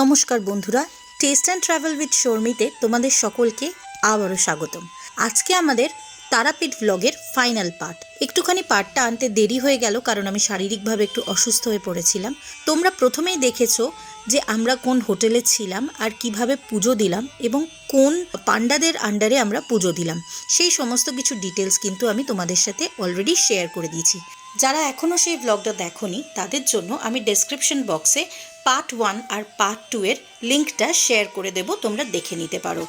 নমস্কার বন্ধুরা taste and travel with শর্মিতে তোমাদের সকলকে আবারও স্বাগতম। আজকে আমাদের তারাপীঠ ব্লগের ফাইনাল পার্ট একটুখানি পার্টটা আনতে দেরি হয়ে গেল, কারণ আমি শারীরিকভাবে একটু অসুস্থ হয়ে পড়েছিলাম। তোমরা প্রথমেই দেখেছ যে আমরা কোন হোটেলে ছিলাম আর কীভাবে পুজো দিলাম এবং কোন পান্ডাদের আন্ডারে আমরা পুজো দিলাম। সেই সমস্ত কিছু ডিটেলস কিন্তু আমি তোমাদের সাথে অলরেডি শেয়ার করে দিয়েছি। যারা এখনও সেই ব্লগটা দেখোনি, তাদের জন্য আমি ডেসক্রিপশন বক্সে পার্ট ওয়ান আর পার্ট টু এর লিঙ্কটা শেয়ার করে দেব, তোমরা দেখে নিতে পারো।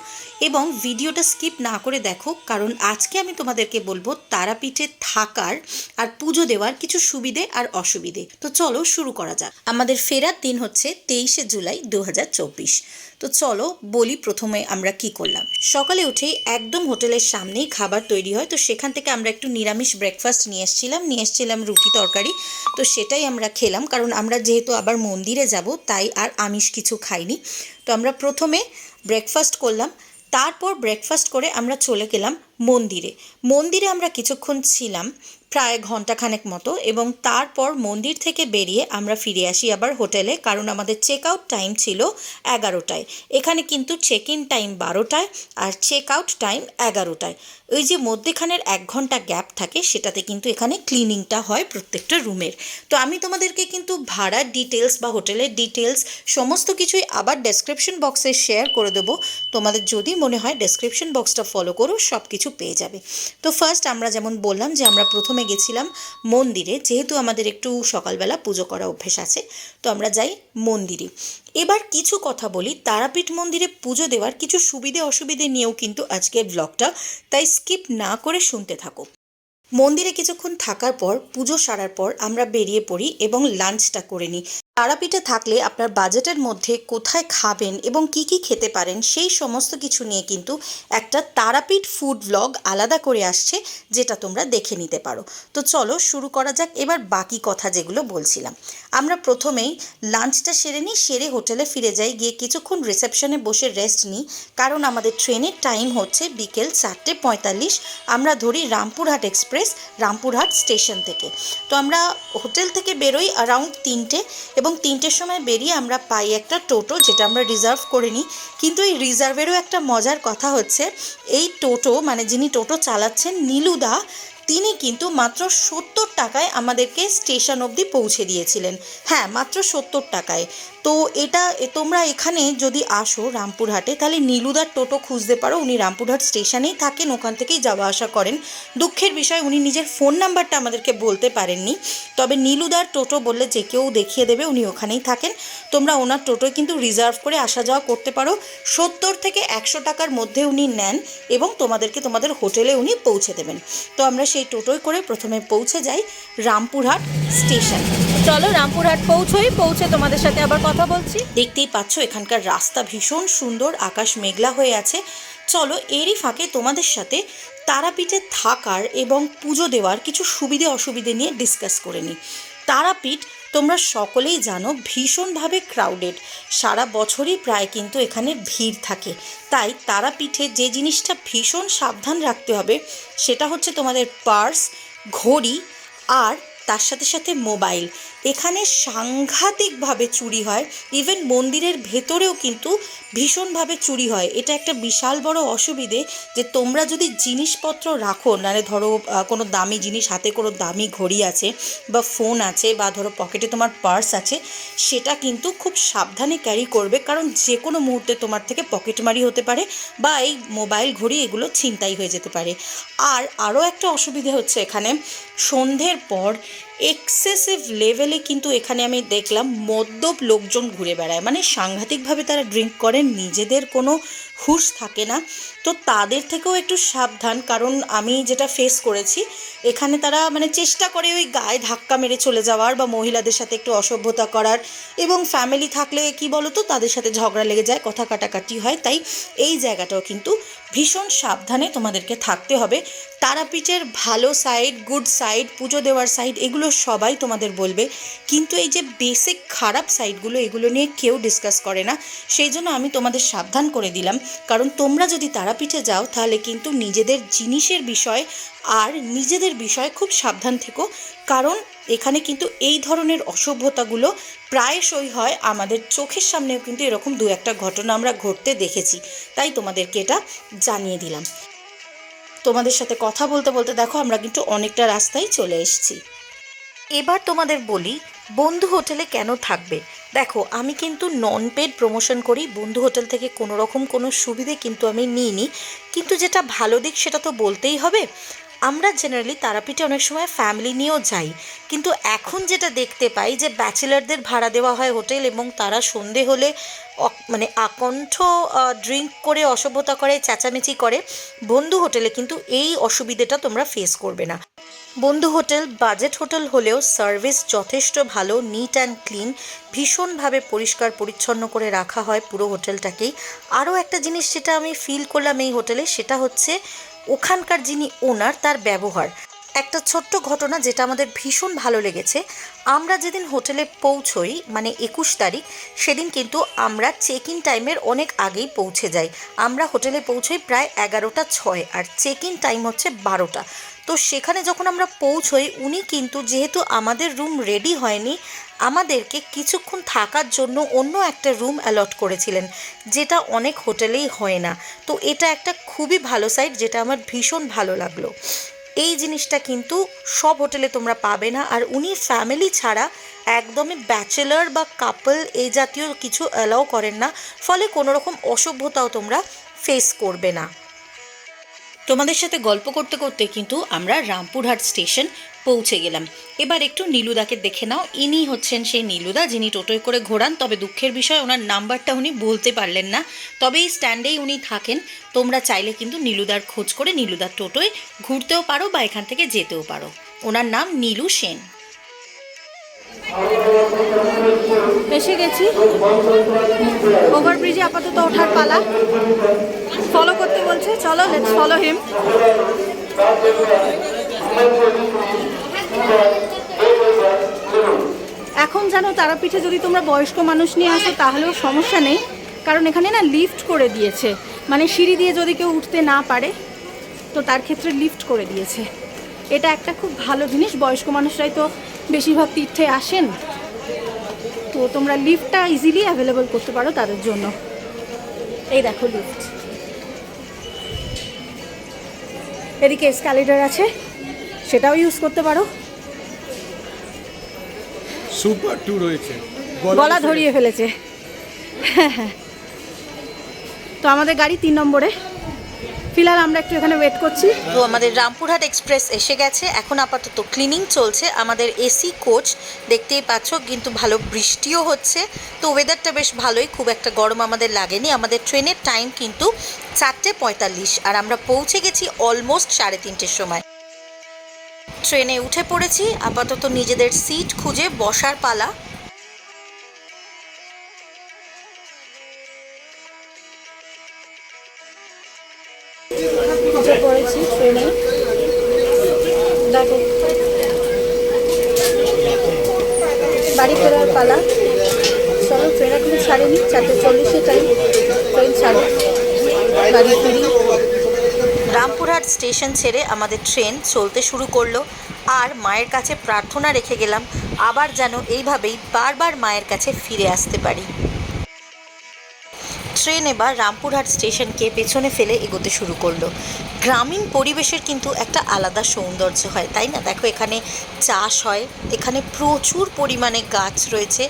এবং ভিডিওটা স্কিপ না করে দেখো, কারণ আজকে আমি তোমাদেরকে বলব তারাপীঠে থাকার আর পুজো দেওয়ার কিছু সুবিধে আর অসুবিধে। তো চলো শুরু করা যাক। আমাদের ফেরার দিন হচ্ছে তেইশে জুলাই দু হাজার চব্বিশ। তো চলো বলি প্রথমে আমরা কি করলাম। সকালে উঠেই একদম হোটেলের সামনেই খাবার তৈরি হয়, তো সেখান থেকে আমরা একটু নিরামিষ ব্রেকফাস্ট নিয়ে এসেছিলাম নিয়ে এসেছিলাম রুটি তরকারি, তো সেটাই আমরা খেলাম, কারণ আমরা যেহেতু আবার মন্দিরে যাব তাই আর আমিষ কিছু খাইনি। তো আমরা প্রথমে ব্রেকফাস্ট করলাম, তারপর ব্রেকফাস্ট করে আমরা চলে গেলাম মন্দিরে। মন্দিরে আমরা কিছুক্ষণ ছিলাম প্রায় ঘন্টাখানেক মতো এবং তারপর মন্দির থেকে বেরিয়ে আমরা ফিরে আসি আবার হোটেলে, কারণ আমাদের চেক আউট টাইম ছিল এগারোটায়। এখানে কিন্তু চেক ইন টাইম বারোটায় আর চেক আউট টাইম এগারোটায়। ওই যে মধ্যেখানের এক ঘণ্টা গ্যাপ থাকে, সেটাতে কিন্তু এখানে ক্লিনিংটা হয় প্রত্যেকটা রুমের তো আমি তোমাদেরকে কিন্তু ভাড়ার ডিটেলস বা হোটেলের ডিটেলস সমস্ত কিছুই আবার ডেসক্রিপশন বক্সে শেয়ার করে দেবো। তোমাদের যদি মনে হয় ডেসক্রিপশন বক্সটা ফলো করো সব কিছু পেয়ে যাবে। তো ফার্স্ট আমরা যেমন বললাম যে আমরা প্রথমে গেছিলাম মন্দিরে, যেহেতু আমাদের একটু সকালবেলা পুজো করা অভ্যেস আছে, তো আমরা যাই মন্দিরে। এবার কিছু কথা বলি, তারাপীঠ মন্দিরে পুজো দেওয়ার কিছু সুবিধে অসুবিধে নিয়েও কিন্তু আজকের ব্লগটা তাই স্কিপ না করে শুনতে থাকো। মন্দিরে কিছুক্ষণ থাকার পর, পুজো সারার পর আমরা বেরিয়ে পড়ি এবং লাঞ্চটা করে নিই। তারাপীঠে থাকলে আপনার বাজেটের মধ্যে কোথায় খাবেন এবং কি কি খেতে পারেন, সেই সমস্ত কিছু নিয়ে কিন্তু একটা তারাপীঠ ফুড ব্লগ আলাদা করে আসছে, যেটা তোমরা দেখে নিতে পারো। তো চলো শুরু করা যাক, এবার বাকি কথা যেগুলো বলছিলাম। আমরা প্রথমেই লাঞ্চটা সেরে নিই, সেরে হোটেলে ফিরে যাই, গিয়ে কিছুক্ষণ রিসেপশনে বসে রেস্ট নিই, কারণ আমাদের ট্রেনের টাইম হচ্ছে বিকেল চারটে পঁয়তাল্লিশ, আমরা ধরি রামপুরহাট এক্সপ্রেস রামপুরহাট স্টেশন থেকে। তো আমরা হোটেল থেকে বেরোই অ্যারাউন্ড তিনটে এবং তিনটের সময় বেরিয়ে আমরা পাই একটা টোটো, যেটা আমরা রিজার্ভ করে নিই কিন্তু এই রিজার্ভেরও একটা মজার কথা হচ্ছে, এই টোটো মানে যিনি টোটো চালাচ্ছেন, নীলুদা তিনি কিন্তু মাত্র সত্তর টাকায় আমাদেরকে স্টেশন অবধি পৌঁছে দিয়েছিলেন। হ্যাঁ মাত্র সত্তর টাকায়। তো এটা তোমরা এখানে যদি আসো রামপুরহাটে, তাহলে নীলুদার টোটো খুঁজতে পারো। উনি রামপুরহাট স্টেশনেই থাকেন, ওখান থেকেই যাওয়া আসা করেন। দুঃখের বিষয়, উনি নিজের ফোন নাম্বারটা আমাদেরকে বলতে পারেননি। তবে নীলুদার টোটো বললে যে কেউ দেখিয়ে দেবে, উনি ওখানেই থাকেন। তোমরা ওনার টোটোয় কিন্তু রিজার্ভ করে আসা যাওয়া করতে পারো। সত্তর থেকে একশো টাকার মধ্যে উনি নেন এবং তোমাদেরকে তোমাদের হোটেলে উনি পৌঁছে দেবেন। তো আমরা সেই টোটোয় করে প্রথমে পৌঁছে যাই রামপুরহাট স্টেশন। চলো রামপুরহাট পৌঁছোই পৌঁছে তোমাদের সাথে আবার কথা বলছি। দেখতেই পাচ্ছ এখানকার রাস্তা ভীষণ সুন্দর আকাশ মেঘলা হয়ে আছে। চলো এরই ফাঁকে তোমাদের সাথে তারাপীঠে থাকার এবং পুজো দেওয়ার কিছু সুবিধে অসুবিধে নিয়ে ডিসকাস করে নিই। তারাপীঠ তোমরা সকলেই জানো ভীষণভাবে ক্রাউডেড সারা বছরই প্রায় কিন্তু এখানে ভিড় থাকে। তাই তারাপীঠে যে জিনিসটা ভীষণ সাবধান রাখতে হবে, সেটা হচ্ছে তোমাদের পার্স ঘড়ি আর তার সাথে সাথে মোবাইল এখানে সাংঘাতিকভাবে চুরি হয়। ইভেন মন্দিরের ভেতরেও কিন্তু ভীষণভাবে চুরি হয়। এটা একটা বিশাল বড় অসুবিধে যে তোমরা যদি জিনিসপত্র রাখো মানে ধরো কোনো দামি জিনিস, হাতে কোনো দামি ঘড়ি আছে বা ফোন আছে বা ধরো পকেটে তোমার পার্স আছে, সেটা কিন্তু খুব সাবধানে ক্যারি করবে। কারণ যে কোনো মুহূর্তে তোমার থেকে পকেটমারি হতে পারে বা এই মোবাইল ঘড়ি এগুলো ছিনতাই হয়ে যেতে পারে। আর আরও একটা অসুবিধে হচ্ছে এখানে। সন্ধ্যের পর এক্সেসিভ লেভেলে কিন্তু এখানে আমি দেখলাম মদ্যপ লোকজন ঘুরে বেড়ায়। মানে সাংঘাতিকভাবে তারা ড্রিঙ্ক করেন নিজেদের কোনো হুঁশ থাকে না। তো তাদের থেকেও একটু সাবধান, কারণ আমি যেটা ফেস করেছি, এখানে তারা মানে চেষ্টা করে ওই গায়ে ধাক্কা মেরে চলে যাওয়ার বা মহিলাদের সাথে একটু অসভ্যতা করার এবং ফ্যামিলি থাকলে কি বলো তো তাদের সাথে ঝগড়া লেগে যায়, কথা কাটাকাটি হয়। তাই এই জায়গাটাও কিন্তু ভীষণ সাবধানে তোমাদেরকে থাকতে হবে। তারাপীঠের ভালো সাইড গুড সাইড পুজো দেওয়ার সাইড এগুলো সবাই তোমাদের বলবে। কিন্তু এই যে বেসিক খারাপ সাইডগুলো এগুলো নিয়ে কেউ ডিসকাস করে না। সেই জন্য আমি তোমাদের সাবধান করে দিলাম। কারণ তোমরা যদি তারাপীঠে যাও, তাহলে কিন্তু নিজেদের জিনিসের বিষয় আর নিজেদের বিষয় খুব সাবধান থেকো। কারণ এখানে কিন্তু এই ধরনের অসভ্যতাগুলো প্রায়শই হয়। আমাদের চোখের সামনেও কিন্তু এরকম দু একটা ঘটনা আমরা ঘটতে দেখেছি। তাই তোমাদেরকে এটা জানিয়ে দিলাম। তোমাদের সাথে কথা বলতে বলতে দেখো, আমরা কিন্তু অনেকটা রাস্তায় চলে এসেছি। এবার তোমাদের বলি, বন্ধু হোটেলে কেন থাকবে? দেখো, আমি কিন্তু নন পেড প্রমোশন করি, বন্ধু হোটেল থেকে কোনো রকম কোনো সুবিধে কিন্তু আমি নিইনি। কিন্তু যেটা ভালো দিক সেটা তো বলতেই হবে। আমরা জেনারেলি তারাপীঠে অনেক সময় ফ্যামিলি নিয়েও যাই। কিন্তু এখন যেটা দেখতে পাই যে ব্যাচেলারদের ভাড়া দেওয়া হয় হোটেল এবং তারা সন্ধে হলে মানে আকণ্ঠ ড্রিঙ্ক করে, অসভ্যতা করে, চেঁচামেচি করে বন্ধু হোটেলে কিন্তু এই অসুবিধেটা তোমরা ফেস করবে না। বন্ধু হোটেল বাজেট হোটেল হলেও সার্ভিস যথেষ্ট ভালো নিট অ্যান্ড ক্লিন ভীষণভাবে পরিষ্কার, পরিচ্ছন্ন করে রাখা হয় পুরো হোটেলটাকেই আরও একটা জিনিস যেটা আমি ফিল করলাম এই হোটেলে সেটা হচ্ছে ওখানকার যিনি ওনার, তার ব্যবহার। একটা ছোট্ট ঘটনা যেটা আমাদের ভীষণ ভালো লেগেছে। আমরা যেদিন হোটেলে পৌঁছই মানে একুশ তারিখ, সেদিন কিন্তু আমরা চেক ইন টাইমের অনেক আগেই পৌঁছে যাই। আমরা হোটেলে পৌঁছই প্রায় এগারোটা ছয়, আর চেক ইন টাইম হচ্ছে বারোটা। তো সেখানে যখন আমরা পৌঁছই, উনি কিন্তু যেহেতু আমাদের রুম রেডি হয়নি আমাদেরকে কিছুক্ষণ থাকার জন্য অন্য একটা রুম অ্যালট করেছিলেন, যেটা অনেক হোটেলেই হয় না। তো এটা একটা খুবই ভালো সাইড যেটা আমার ভীষণ ভালো লাগল। এই জিনিসটা কিন্তু সব হোটেলে তোমরা পাবে না, আর উনি ফ্যামিলি ছাড়া একদমই ব্যাচেলার বা কাপল এই জাতীয় কিছু অ্যালাউ করেন না, ফলে কোনো রকম অসভ্যতাও তোমরা ফেস করবে না। তোমাদের সাথে গল্প করতে করতে কিন্তু আমরা রামপুরহাট স্টেশন পৌঁছে গেলাম। এবার একটু নীলুদাকে দেখে নাও। ইনি হচ্ছেন সেই নীলুদা যিনি টোটোয় করে ঘোরান, তবে দুঃখের বিষয় ওনার নাম্বারটা উনি বলতে পারলেন না। তবে এই স্ট্যান্ডেই উনি থাকেন। তোমরা চাইলে কিন্তু নীলুদার খোঁজ করে নীলুদার টোটোয় ঘুরতেও পারো বা এখান থেকে যেতেও পারো। ওনার নাম নীলু সেন। এসে গেছি। ওভারব্রিজে আপাতত ওঠার পালা। ফলো করতে বলছে। চলো লেটস ফলো হিম এখন জানো তারাপীঠে যদি তোমরা বয়স্ক মানুষ নিয়ে আসো, তাহলেও সমস্যা নেই। কারণ এখানে না লিফট করে দিয়েছে। মানে সিঁড়ি দিয়ে যদি কেউ উঠতে না পারে, তো তার ক্ষেত্রে লিফট করে দিয়েছে। এটা একটা খুব ভালো জিনিস। বয়স্ক মানুষরাই তো বেশিরভাগ তীর্থে আসেন। তো তোমরা লিফটটা ইজিলি অ্যাভেলেবল করতে পারো তাদের জন্য। এই দেখো লিফট এদিকে স্ক্যালেটার আছে সেটাও ইউজ করতে পারো। সুপার টু রয়েছে। গলা ধরিয়ে ফেলেছে। তো আমাদের গাড়ি তিন নম্বরে। ফিলহাল আমরা একটু এখানে ওয়েট করছি। তো আমাদের রামপুরহাট এক্সপ্রেস এসে গেছে। এখন আপাতত ক্লিনিং চলছে। আমাদের এসি কোচ দেখতেই পাচ্ছ, কিন্তু ভালো বৃষ্টিও হচ্ছে। তো ওয়েদারটা বেশ ভালোই, খুব একটা গরম আমাদের লাগেনি। আমাদের ট্রেনের টাইম কিন্তু চারটে পঁয়তাল্লিশ, আর আমরা পৌঁছে গেছি অলমোস্ট সাড়ে তিনটের সময়। ট্রেনে উঠে পড়েছি। আপাতত নিজেদের সিট খুঁজে বসার পালা। ট্রেনে বাড়ি ফেরার পালা। চলো ট্রেন এখন ছাড়েনি, চারটে চল্লিশে টাইম ট্রেন ছাড়ে বাড়ি ফিরি। রামপুরহাট স্টেশন ছেড়ে আমাদের ট্রেন চলতে শুরু করল। আর মায়ের কাছে প্রার্থনা রেখে গেলাম, আবার যেন এইভাবেই বারবার মায়ের কাছে ফিরে আসতে পারি। ট্রেন এবার রামপুরহাট স্টেশনকে পেছনে ফেলে এগোতে শুরু করল। গ্রামীণ পরিবেশের কিন্তু একটা আলাদা সৌন্দর্য হয়, তাই না? দেখো, এখানে চাষ হয়, এখানে প্রচুর পরিমাণে গাছ রয়েছে।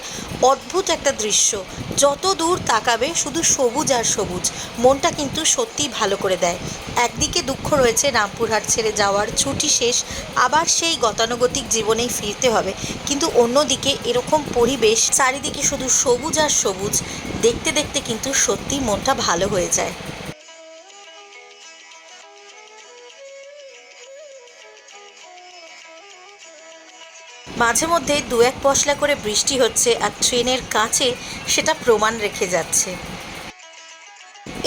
অদ্ভুত একটা দৃশ্য। যত দূর তাকাবে, শুধু সবুজ আর সবুজ। মনটা কিন্তু সত্যিই ভালো করে দেয়। একদিকে দুঃখ রয়েছে রামপুরহাট ছেড়ে যাওয়ার, ছুটি শেষ, আবার সেই গতানুগতিক জীবনেই ফিরতে হবে। কিন্তু অন্যদিকে এরকম পরিবেশ, চারিদিকে শুধু সবুজ আর সবুজ, দেখতে দেখতে কিন্তু সত্যি মনটা ভালো হয়ে যায়। মাঝে মধ্যে দু এক পশলা করে বৃষ্টি হচ্ছে আর ট্রেনের কাছে সেটা প্রমাণ রেখে যাচ্ছে।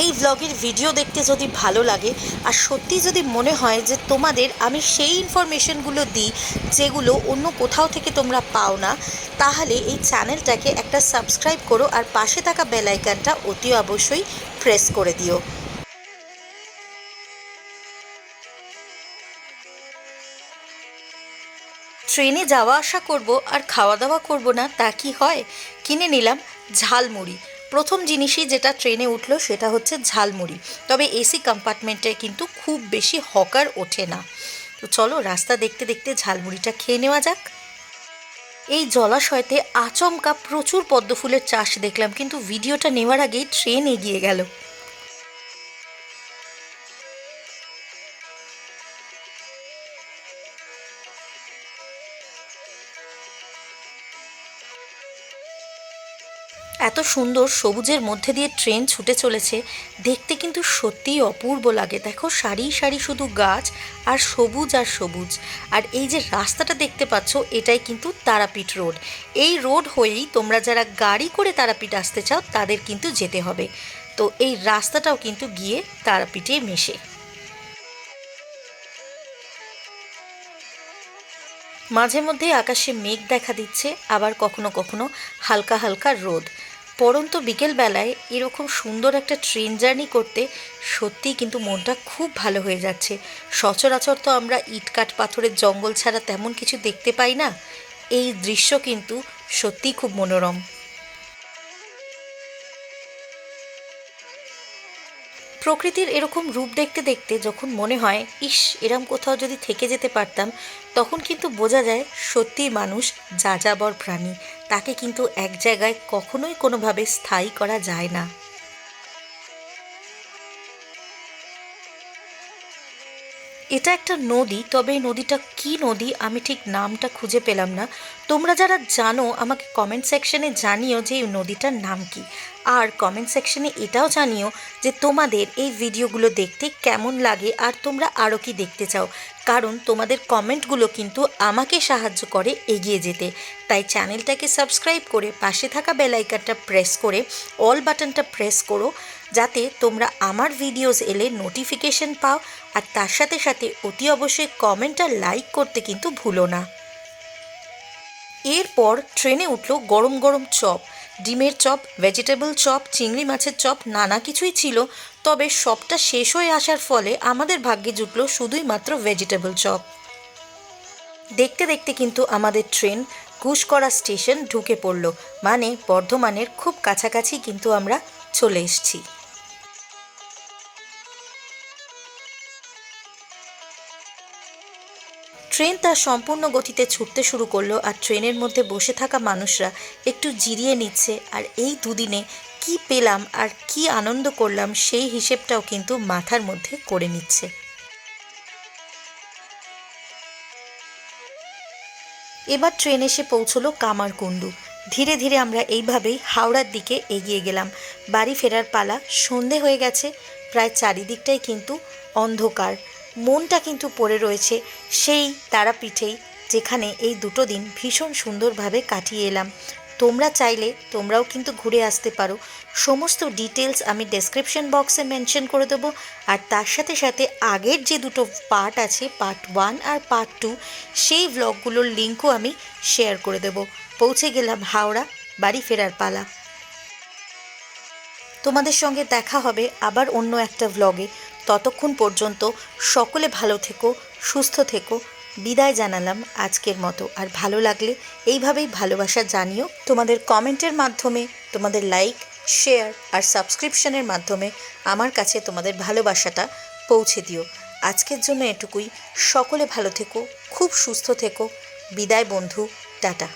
এই ব্লগের ভিডিও দেখতে যদি ভালো লাগে, আর সত্যি যদি মনে হয় যে তোমাদের আমি সেই ইনফরমেশনগুলো দিই যেগুলো অন্য কোথাও থেকে তোমরা পাও না, তাহলে এই চ্যানেলটাকে একটা সাবস্ক্রাইব করো আর পাশে থাকা বেলাইকানটা অতি অবশ্যই প্রেস করে দিও। ট্রেনে যাওয়া আসা করব আর খাওয়া দাওয়া করব না, তা কি হয়? কিনে নিলাম ঝালমুড়ি। প্রথম জিনিসই যেটা ট্রেনে উঠল সেটা হচ্ছে ঝালমুড়ি। তবে এসি কম্পার্টমেন্টে কিন্তু খুব বেশি হকার ওঠে না। তো চলো রাস্তা দেখতে দেখতে ঝালমুড়িটা খেয়ে নেওয়া যাক। এই জলাশয়তে আচমকা প্রচুর পদ্ম ফুলের চাষ দেখলাম, কিন্তু ভিডিওটা নেওয়ার আগেই ট্রেন এগিয়ে গেল। এত সুন্দর সবুজের মধ্যে দিয়ে ট্রেন ছুটে চলেছে, দেখতে কিন্তু সত্যিই অপূর্ব লাগে। দেখো, সারি সারি শুধু গাছ আর সবুজ আর সবুজ। আর এই যে রাস্তাটা দেখতে পাচ্ছ, এটাই কিন্তু তারাপীঠ রোড। এই রোড হয়েই তোমরা যারা গাড়ি করে তারাপীঠ আসতে চাও, তাদের কিন্তু যেতে হবে। তো এই রাস্তাটাও কিন্তু গিয়ে তারাপীঠে মেশে। মাঝে মধ্যে আকাশে মেঘ দেখা দিচ্ছে, আবার কখনো কখনো হালকা হালকা রোদ। পরন্ত বিকেলবেলায় এরকম সুন্দর একটা ট্রেন জার্নি করতে সত্যিই কিন্তু মনটা খুব ভালো হয়ে যাচ্ছে। সচরাচর তো আমরা ইটকাট পাথরের জঙ্গল ছাড়া তেমন কিছু দেখতে পাই না। এই দৃশ্য কিন্তু সত্যিই খুব মনোরম। প্রকৃতির এরকম রূপ দেখতে দেখতে যখন মনে হয়, ইস, এরম কোথাও যদি থেকে যেতে পারতাম, তখন কিন্তু বোঝা যায় সত্যিই মানুষ যাযাবর প্রাণী। তাকে কিন্তু এক জায়গায় কখনোই কোনোভাবে স্থায়ী করা যায় না। এটা একটা নদী, তবে এই নদীটা কি নদী আমি ঠিক নামটা খুঁজে পেলাম না। তোমরা যারা জানো, আমাকে কমেন্ট সেকশনে জানিও যে এই নদীটার নাম কি। আর কমেন্ট সেকশনে এটাও জানিও যে তোমাদের এই ভিডিওগুলো দেখতে কেমন লাগে আর তোমরা আরও কি দেখতে চাও। কারণ তোমাদের কমেন্টগুলো কিন্তু আমাকে সাহায্য করে এগিয়ে যেতে। তাই চ্যানেলটাকে সাবস্ক্রাইব করে পাশে থাকা বেল আইকনটা প্রেস করে অল বাটনটা প্রেস করো। যাতে তোমরা আমার ভিডিওস এলে নোটিফিকেশন পাও আর তার সাথে সাথে অতি অবশ্যই কমেন্ট আর লাইক করতে কিন্তু ভুলো না। এরপর ট্রেনে উঠল গরম গরম চপ। ডিমের চপ ভেজিটেবল চপ, চিংড়ি মাছের চপ, নানা কিছুই ছিল। তবে সবটা শেষ হয়ে আসার ফলে আমাদের ভাগ্যে জুটলো শুধুই মাত্র ভেজিটেবল চপ। দেখতে দেখতে কিন্তু আমাদের ট্রেন ঘুষকরা স্টেশন ঢুকে পড়ল। মানে বর্ধমানের খুব কাছাকাছি কিন্তু আমরা চলে এসেছি। ট্রেন তার সম্পূর্ণ গতিতে ছুটতে শুরু করল আর ট্রেনের মধ্যে বসে থাকা মানুষরা একটু জিরিয়ে নিচ্ছে আর এই দুদিনে কি পেলাম আর কি আনন্দ করলাম সেই হিসেবটাও কিন্তু মাথার মধ্যে করে নিচ্ছে। এবার ট্রেন এসে পৌঁছলো কামারকুণ্ডু। ধীরে ধীরে আমরা এইভাবেই হাওড়ার দিকে এগিয়ে গেলাম। বাড়ি ফেরার পালা সন্ধে হয়ে গেছে, প্রায় চারিদিকটাই কিন্তু অন্ধকার। মনটা কিন্তু পড়ে রয়েছে সেই তারাপীঠেই, যেখানে এই দুটো দিন ভীষণ সুন্দরভাবে কাটিয়ে এলাম। তোমরা চাইলে তোমরাও কিন্তু ঘুরে আসতে পারো। সমস্ত ডিটেলস আমি ডেসক্রিপশন বক্সে মেনশন করে দেবো। আর তার সাথে সাথে আগের যে দুটো পার্ট আছে পার্ট ওয়ান আর পার্ট টু সেই ভ্লগগুলোর লিঙ্কও আমি শেয়ার করে দেবো। পৌঁছে গেলাম হাওড়া, বাড়ি ফেরার পালা। তোমাদের সঙ্গে দেখা হবে আবার অন্য একটা ভ্লগে ততক্ষণ পর্যন্ত সকলে ভালো থেকো, সুস্থ থেকো। বিদায় জানালাম আজকের মতো। আর ভালো লাগলে এইভাবেই ভালোবাসা জানিও। তোমাদের কমেন্টের মাধ্যমে, তোমাদের লাইক, শেয়ার আর সাবস্ক্রিপশনের মাধ্যমে আমার কাছে তোমাদের ভালোবাসাটা পৌঁছে দিও। আজকের জন্য এটুকুই। সকলে ভালো থেকো, খুব সুস্থ থেকো। বিদায় বন্ধু, টাটা।